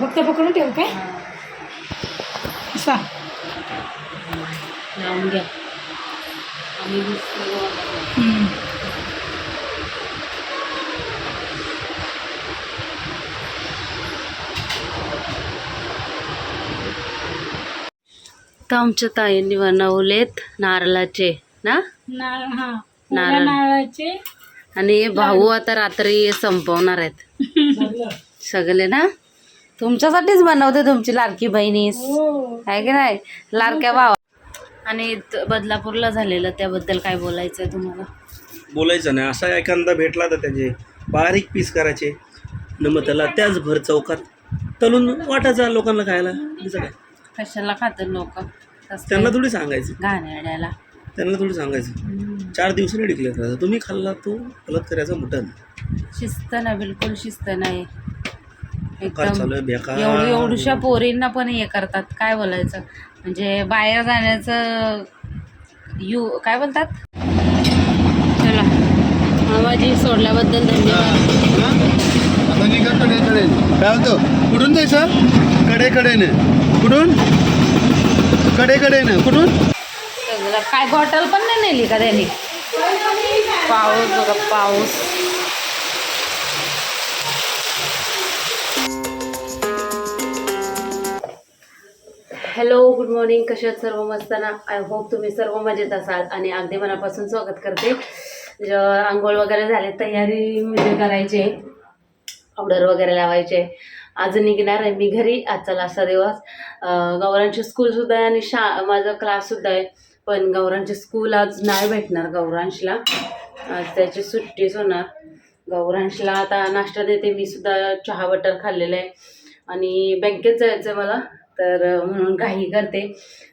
फक्त पकडून ठेवू काय? असा लावून घ्या. तर आमच्या ताईंनी बनवलेत नारळाचे ना? नारळ नारळ. नारळ नारळाचे. आणि भाऊ आता रात्री संपवणार आहेत. सगळे ना? तुमच्यासाठीच बनवते तुमची लाडकी बहिणीस. हो. आहे की नाही? लाडक्या भावा. आणि बदलापूरला झालेलं त्याबद्दल काय बोलायचं आहे तुम्हाला? बोलायचं नाही. असा एखादा भेटला तर त्याचे बारीक पीस करायचे. न मग त्याला त्याच भर चौकात. तळून वाटायचा लोकांना खायला. काय कशाला खातात लोक? त्यांना थोडी सांगायचं. घाणेरड्याला त्यांना थोडी सांगायचं. चार दिवसांनी डिक्लेअर करायचं. तुम्ही खाल्ला तो गलत करायचा मटन शिस्त ना बिलकुल शिस्त नाही. एकदम एवढी एवढूशा पोरींना पण हे करतात काय बोलायचं? म्हणजे बाहेर जाण्याचं यू काय बोलतात? चला आवाजी सोडल्याबद्दल धन्यवाद. काय होतं? कुठून जायचं? कडे कडेने कुठून? कडे कडेने कुठून? काय बॉटल पण नाही नेली का त्यांनी? पाऊस बघा पाऊस. Hello good morning. कसे आहेत सर्व? मस्ताना आय होप तुम्ही सर्व मजेत असाल आणि अगदी मनापासून स्वागत करते. आंघोळ वगैरे झाले तयारी म्हणजे करायचे. ऑर्डर वगैरे लावायचे. आज निघणार आहे मी घरी आजचा लास्टचा दिवस. गौरांची स्कूलसुद्धा आहे आणि शा माझा क्लाससुद्धा आहे. पण गौरांची स्कूल आज नाही भेटणार गौरांशला. आज त्याची सुट्टीच होणार. गौरांशला आता नाश्ता देते मी सुद्धा चहा बटर खाल्लेलं आहे. आणि बँकेत जायचं आहे मला. तर म्हणून घाई करते.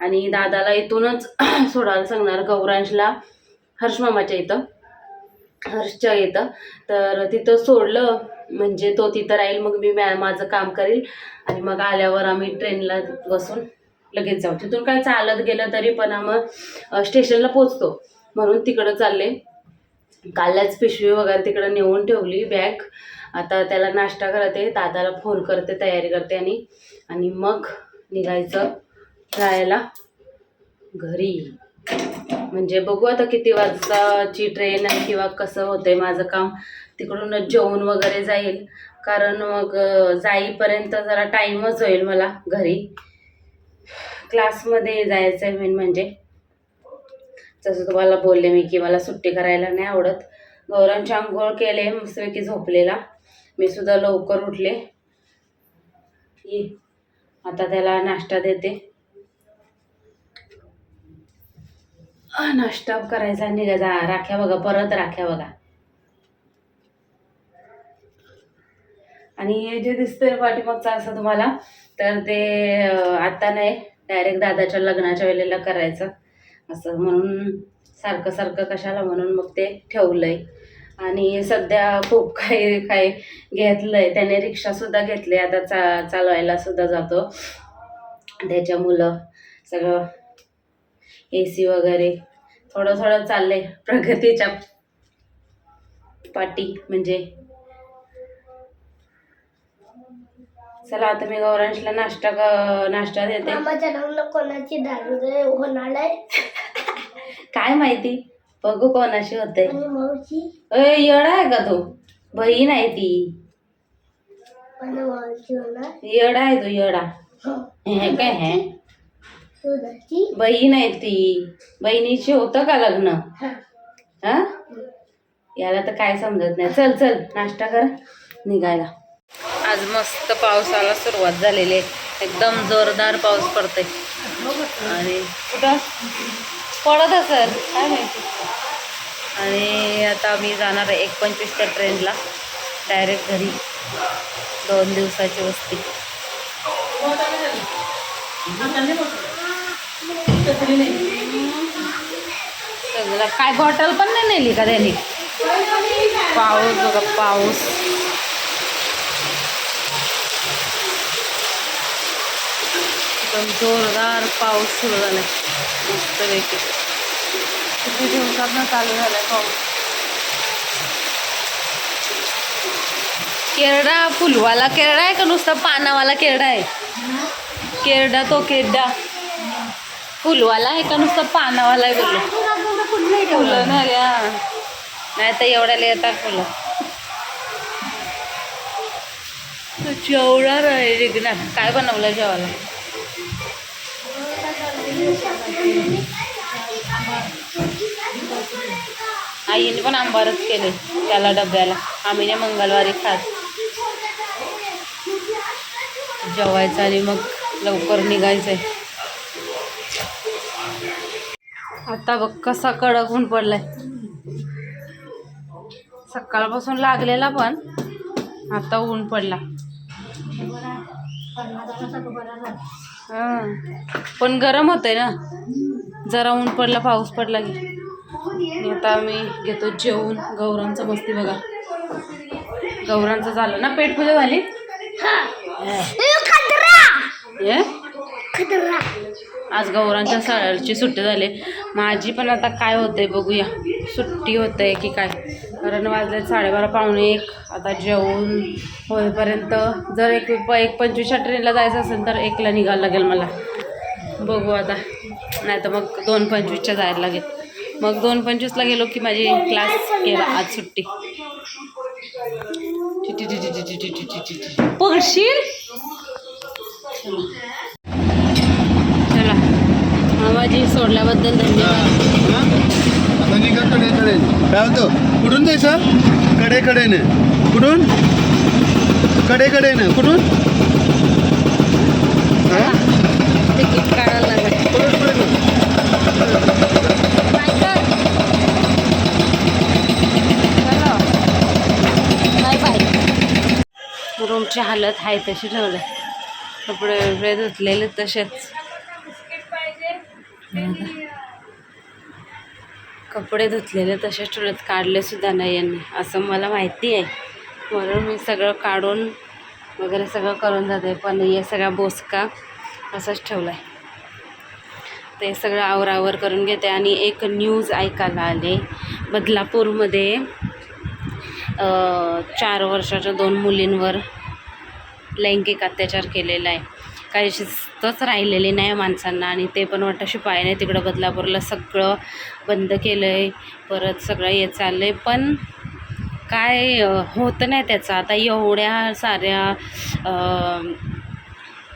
आणि दादाला इथूनच सोडायला सांगणार गौरांशला हर्षमामाच्या इथं. हर्षच्या इथं. तर तिथं सोडलं म्हणजे तो तिथं राहील मग मी मॅ माझं काम करील. आणि मग आल्यावर आम्ही ट्रेनला बसून लगेच जाऊ. तिथून काय चालत गेलं तरी पण आम्ही स्टेशनला पोचतो म्हणून तिकडं चालले. कालच पिशवी वगैरे तिकडं नेऊन ठेवली बॅग आता त्याला नाश्ता करते दादाला फोन करते तयारी करते आणि आणि मग निघायचं जायला घरी. म्हणजे बघू आता किती वाजताची ट्रेन आहे किंवा कसं होतंय माझं काम. तिकडूनच जेवून वगैरे जाईल. कारण मग जाईपर्यंत जरा टाईमच होईल मला घरी. क्लासमध्ये जायचं आहे मेन म्हणजे. जसं तुम्हाला बोलले मी की मला सुट्टी करायला नाही आवडत. गौरांची आंघोळ केले मस्तपैकी झोपलेला. मी सुद्धा लवकर उठले. ये. आता त्याला नाश्ता देते. नाश्ता करायचा आणि निघायचा. राख्या बघा परत राख्या बघा. आणि हे जे दिसतंय पाठीमागचं असं तुम्हाला तर ते आत्ता आता नाही डायरेक्ट दादाच्या लग्नाच्या वेळेला करायचं. असं म्हणून सारखं सारखं कशाला म्हणून मग ते ठेवलंय. आणि सध्या खूप काही काही घेतलंय. त्याने रिक्षासुद्धा घेतली. आता चा चालवायला सुद्धा जातो. त्याच्या मुलं सगळं ए सी वगैरे थोडं थोडं चाललंय. प्रगतीच्या पाठी म्हणजे. चला आता मी गौरांशला नाश्ता क- नाश्ता देते. कोणाची दारू होणार आहे काय माहिती? बघू कोणाशी होते येडा आहे का तू? बहीण आहे ती. येडा आहे तू येडा. हो. काय हे? दुधाची बहीण आहे ती. बहिणीची होतं का लग्न? हा. हा? याला तर काय समजत नाही. चल चल नाश्ता कर. निघायला. आज मस्त पावसाला सुरुवात झालेली आहे. एकदम जोरदार पाऊस पडतोय. आणि कुठं? पडत असेल काय माहिती. आणि आता मी जाणार आहे एक पंचवीसच्या ट्रेनला. डायरेक्ट घरी. दोन दिवसाची वस्ती. सगळं काय बॉटल पण नाही नेली का त्यांनी? पाऊस बघा पाऊस. एकदम जोरदार पाऊस सुरू किती चालू झालाय पाऊस केरडा फुलवाला केरडा आहे का नुसता पानावाला केरडा आहे? केरडा तो केरडा. फुलवाला आहे का नुसता पानावाला आहे बोललो. फुलं ना नाही तर एवढ्याला येतात फुलं. जेवणार आहे रिगणार काय बनवलं जेवायला? आईने पण आंबारच केले त्याला डब्याला. आम्ही नाही मंगळवारी खात. जेवायचं आणि मग लवकर निघायचंय. आता बघ कसा कडक ऊन पडलाय. सकाळपासून लागलेला पण आता ऊन पडला. हं. पण गरम होतंय ना. जरा ऊन पडला पाऊस पडला की. आता आम्ही घेतो जेवून. गौरांचं मस्ती बघा. गौरांचं झालं ना पेट पूजा झाली? ये? आज गौरांच्या शाळेची सुट्टी झाली. माझी पण आता काय होतंय बघूया. सुट्टी होतंय की काय? कारण वाजले साडेबारा पावणे एक आता जेवून होईपर्यंत जर एक प एक पंचवीसच्या ट्रेनला जायचं असेल तर एकला निघायला लागेल मला. बघू आता. नाही तर मग दोन पंचवीसच्या जायला लागेल. मग दोन पंचवीसला गेलो की माझी क्लास केला आज सुट्टी. पगशील चला. माझी सोडल्याबद्दल धन्यवाद. काय कुठून जायचं कडेकडेने. कुठून? कडेकडेने. कुठून? तिकीट काढायला रूमची हालत आहे तशी ठेवलं कपडे वेगळे धुतलेले तसेच. कपडे धुतलेले तसेच ठेवलेत काढले सुद्धा नाही यांनी असं मला माहिती आहे. म्हणून मी सगळं काढून वगैरे सगळं करून जाते पण हे सगळा बोसका असंच ठेवला आहे ते सगळं आवरावर करून घेते आणि एक न्यूज ऐकायला आले. बदलापूरमध्ये चार वर्षाच्या दोन मुलींवर लैंगिक अत्याचार केलेला आहे. काही शिस्तच राहिलेली नाही माणसांना आणि ते पण वाटतं शिपायाने तिकडं बदलापूरला सगळं बंद केलं आहे परत सगळं हे चाललं आहे पण काय होत होतं नाही त्याचं. आता एवढ्या साऱ्या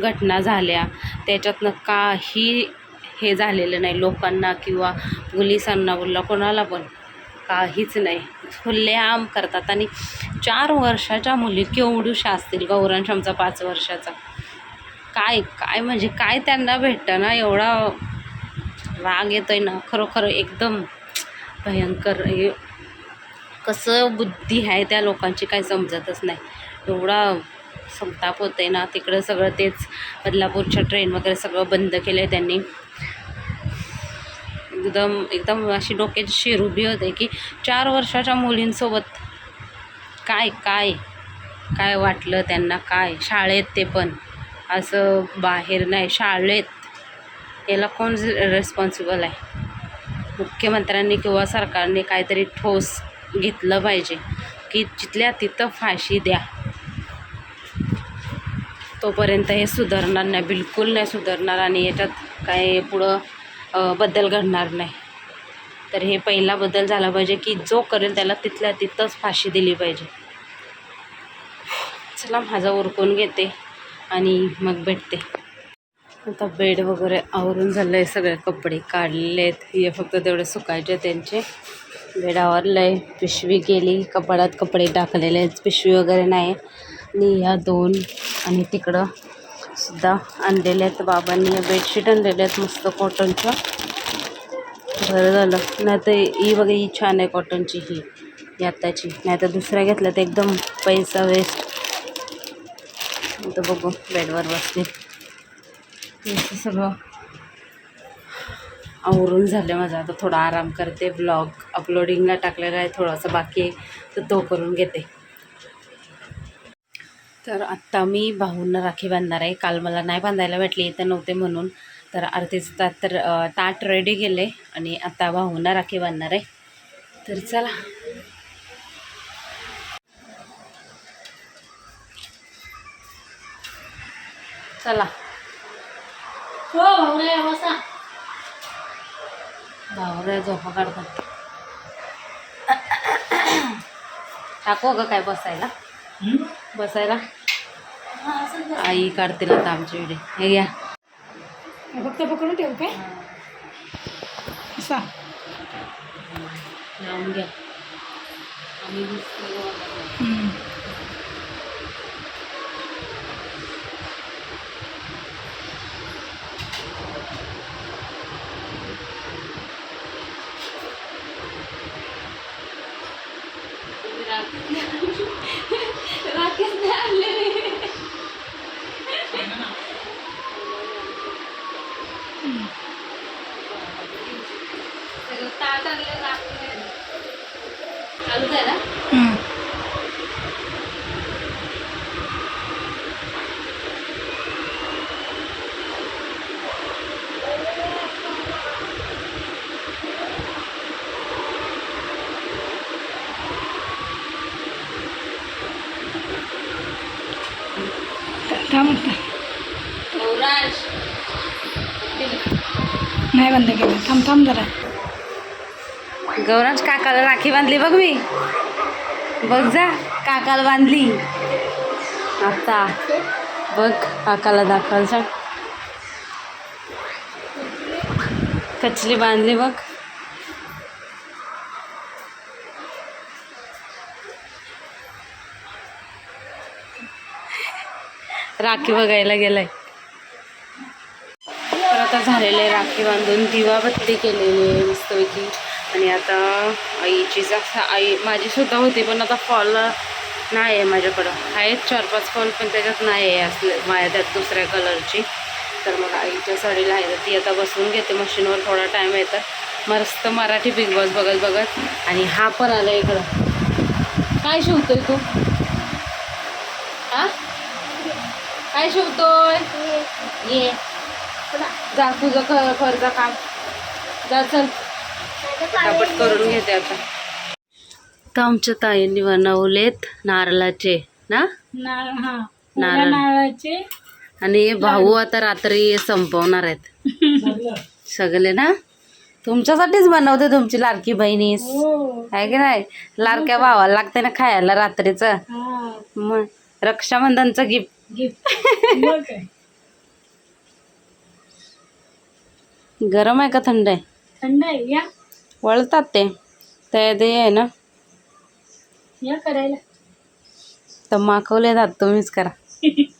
घटना झाल्या. त्याच्यातनं काही हे झालेलं नाही लोकांना किंवा पोलिसांना बोलला कोणाला पण. काहीच नाही. खुल्लेआम करतात. आणि चार वर्षाच्या मुली केवढूशा असतील गौरांश पाच वर्षाचा. काय काय म्हणजे काय त्यांना भेटतं ना एवढा राग येतो आहे ना खरोखर एकदम भयंकर. हे कसं बुद्धी आहे त्या लोकांची काय समजतच नाही. एवढा संताप होत आहे ना तिकडं सगळं तेच बदलापूरच्या ट्रेन वगैरे सगळं बंद केलं आहे त्यांनी. एकदम एकदम अशी डोक्याची शेर उभी होते की चार वर्षाच्या मुलींसोबत काय काय काय वाटलं त्यांना काय शाळेत ते पण. असं बाहेर नाही शाळेत. याला कोण रेस्पॉन्सिबल आहे? मुख्यमंत्र्यांनी किंवा सरकारने काहीतरी ठोस घेतलं पाहिजे की जिथल्या तिथं फाशी द्या. तोपर्यंत हे सुधारणार नाही बिलकुल नाही सुधारणार आणि याच्यात काय पुढं बदल घडणार नाही. तर हे पहिला बदल झाला पाहिजे की जो करेल त्याला तिथल्या तिथंच फाशी दिली पाहिजे. चला माझा उरकून घेते. आणि मग भेटते. आता बेड वगैरे आवरून झालं आहे सगळे कपडे काढलेले आहेत हे फक्त तेवढे सुकायचे त्यांचे. बेड आवरलं आहे पिशवी गेली कपाडात कपडे टाकलेले आहेत. पिशवी वगैरे नाही. आणि ह्या दोन आणि तिकडं सुद्धा आणलेले आहेत बाबांनी. बेडशीट आणलेले आहेत मस्त कॉटनच्या बरं झालं. नाही तर ही बघा ही छान आहे कॉटनची ही. ही आत्ताची. नाही तर दुसऱ्या घेतल्या तर एकदम पैसा वेस्ट तर बघू बेडवर बसते. असं सगळं आवरून झालं माझं. आता थोडा आराम करते ब्लॉग अपलोडिंगला टाकलेला आहे थोडासा बाकी आहे तर तो करून घेते. तर आत्ता मी भाऊंना राखी बांधणार आहे. काल मला नाही बांधायला भेटली इथं नव्हते म्हणून. तर आरतीचं ताट तर ताट रेडी गेले आणि आत्ता भाऊंना राखी बांधणार आहे. तर चला. चला. हो भावऱ्या बसा. भावऱ्या झोपा काढतात टाकू ग काय बसायला? बसायला? आई काढतील आता आमची व्हिडिओ हे घ्या. फक्त पकडून ठेवू काय? असा लावून घ्या. आम्ही दिसतो बघा. हम्म. राकेश नाही आणले ताट आणलं आलू आहे ना हम्म. थांब आता. गौराज नाही बंद केलं. थांब थांब जरा. गौराज काकाला राखी बांधली बघ मी. बघ जा काकाला बांधली. आता बघ काकाला दाखवायला सांग. कचली बांधली बघ. राखी बघायला गेलाय. आता झालेलं आहे राखी बांधून दिवाबत्ती केलेली आहे मस्तपैकी. आणि आता आईची जास्त आई माझी सुद्धा होती पण आता फॉल नाही आहे माझ्याकडं. आहेत चार पाच फॉल पण त्याच्यात नाही आहे असले माझ्या त्यात दुसऱ्या कलरची तर मग आईच्या साडीला आहे तर ती आता बसवून घेते. मशीनवर थोडा टाईम आहे तर मस्त मराठी बिग बॉस बघत बघत. आणि हा पण आला इकडं. काय शिवतोय तू? हा काय शिवतोय? ये. जा तुझं कर्ज काम. जा चल. पटापट करून घेते आता. तर आमच्या ताईंनी बनवलेत नारळाचे ना? नारळ हा. नारळ. नारळ नारळाचे. आणि भाऊ आता रात्री संपवणार आहेत. सगळे ना? तुमच्यासाठीच बनवते तुमची लाडकी बहिणीस. हो. आहे की नाही? लाडक्या भावाला लागते ना खायला रात्रीचं. मग रक्षाबंधनचं गिफ्ट गिफ्ट मग काय गरम आहे का थंड आहे? थंड आहे. या. वळतात ते. ते ते आहे ना. या करायला. तर माखवले जात तुम्हीच करा.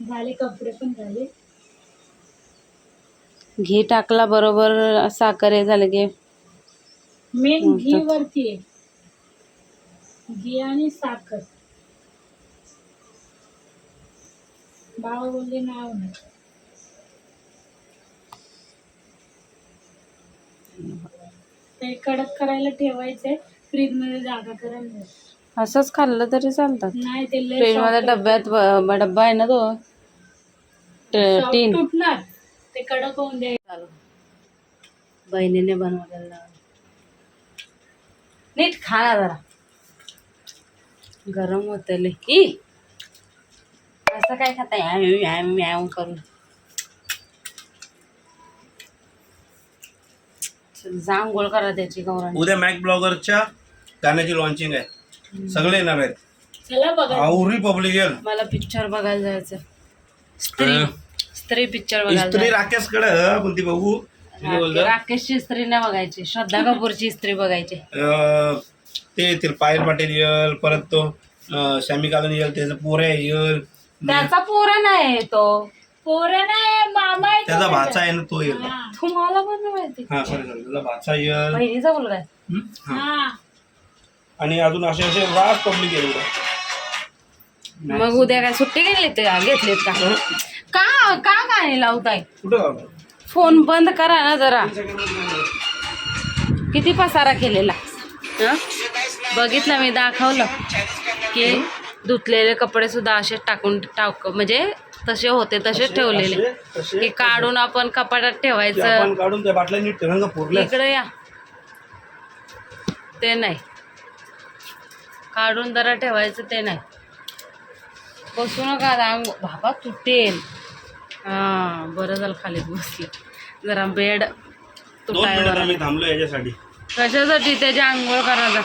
झाले कपडे पण झाले. घी टाकला बरोबर साखर हे झालं की. मेन घी वरती आहे. घी आणि साखर. बाबा बोलले नाही. ते कडक करायला ठेवायचंय. फ्रीजमध्ये जागा करायला नाही. असंच खाल्लं तरी चालतात. नाही ते लय फ्रीजमध्ये soft- डब्यात ब- डब्बा आहे ना तो? ट- soft टीन. तुटणार. ते कडक होऊन दे. बहिणीने बनवलेला नीट खा ना जरा. गरम होत ई असं काय खाता मॅव करून चल, जा आंघोळ करा त्याची गौराणी उद्या मॅक ब्लॉगरच्या गाण्याची लॉन्चिंग आहे. सगळे येणार आहेत. चला बघा. आवरी पब्लिक येईल. मला पिक्चर बघायला जायचं स्त्री. पिक्चर बघायला. राकेशकडे पण ती बघू? राकेशची स्त्री नाही बघायची. श्रद्धा कपूरची स्त्री बघायची. अं, ते येतील. पायल पाटील येईल परत तो अं, शॅमी कालन येईल त्याचं पोऱ्या येईल. त्याचा पोरा नाही तो. पोरं नाही मामा आहे तो त्याचा. भाचा आहे ना तो येईल हा. तुम्हाला पण नाही माहिती हा सॉरी सॉरी त्याचा भाचा येईल बहिणीचा मुलगा आहे हं? हा. हा आणि अजून असे असे राज पब्लिक येईल. मग उद्या काय सुट्टी घेतली ते घेतलीत का का का गाणी लावताय कुठं? फोन बंद करा ना जरा किती पसारा केलेला हं? बघितलं मी दाखवलं की धुतलेले कपडे सुद्धा असे टाकून टाक म्हणजे तसे होते तसेच ठेवलेले. तसे- की काढून आपण कपाटात ते ठेवायचं आपण काढून त्या बाटल्या नीट रंग पुरल्या इकडे या. ते नाही. काढून जरा ठेवायचं ते नाही. बसू नका अंग बाबा तुटेल. हां बरं झालं खाली बसलं. जरा बेड दोन तुटायवर मिनिटं मी थांबलो याच्यासाठी. कशासाठी? त्याची आंघोळ करायला.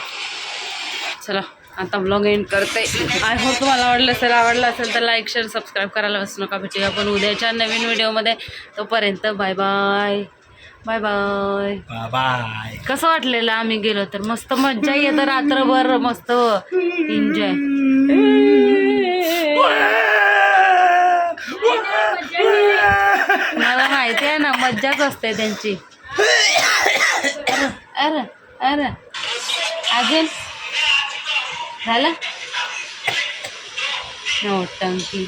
चला. आता ब्लॉग एंड करते. आय होप तुम्हाला आवडलं असेल आवडलं असेल तर लाईक शेअर सबस्क्राईब करायला विसरू नका. भेटूया आपण उद्याच्या नवीन व्हिडिओमध्ये तोपर्यंत bye bye bye bye bye कसं वाटलेलं आम्ही गेलो तर? मस्त मज्जा येतं रात्रभर मस्त एन्जॉय मला माहिती आहे ना मज्जाच असते त्यांची. अरे अरे अरे. अजून? झालं नोटंकी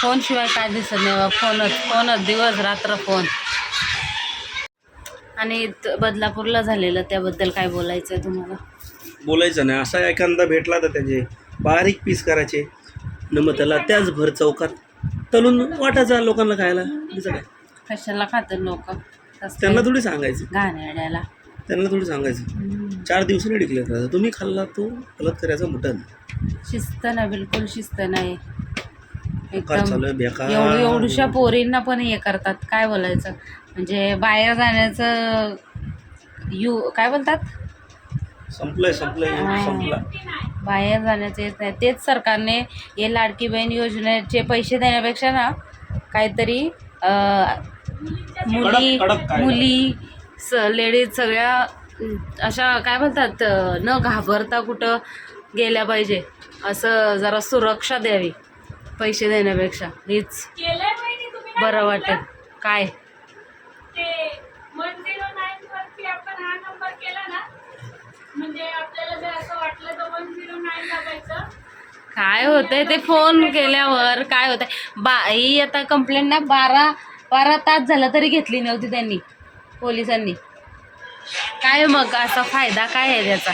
फोन शिवाय काय दिसत नाही बा फोनच फोनच दिवस रात्र फोन. आणि बदलापूरला झालेलं त्याबद्दल काय बोलायचं आहे तुम्हाला? बोलायचं नाही. असा एखादा भेटला तर त्याचे बारीक पीस करायचे. न मग त्याला त्याच भर चौकात. तळून वाटायचा लोकांना खायला. काय कशाला खातात लोक? त्यांना थोडी सांगायचं. घाणेरड्याला. त्यांना थोडी सांगायचं. चार दिवसांनी डिक्लेअर करायचं तुम्ही खाल्ला तो करायचा मटन शिस्त नाही बिलकुल शिस्त नाही. चालू बेकार. एवढी एवढ्याशा पोरींना पण हे करतात. काय बोलायचं? म्हणजे बाहेर जाण्याचं यू काय बोलतात? संपलंय संपलंय. संपला. बाहेर जाण्याचं येत नाही. तेच सरकारने हे लाडकी बहीण योजनेचे पैसे देण्यापेक्षा ना काहीतरी अं, मुली कडक- कडक कायदा. मुली स लेडीज सगळ्या अशा काय म्हणतात न घाबरता कुठं गेल्या पाहिजे असं जरा सुरक्षा द्यावी पैसे देण्यापेक्षा. हीच बरं? वाटेल. काय? हा म्हणजे काय होतंय ते फोन केल्यावर काय होतंय? बा ही आता कंप्लेंट ना बारा बारा तास झाला तरी घेतली नव्हती त्यांनी पोलिसांनी. काय मग असा फायदा काय आहे त्याचा?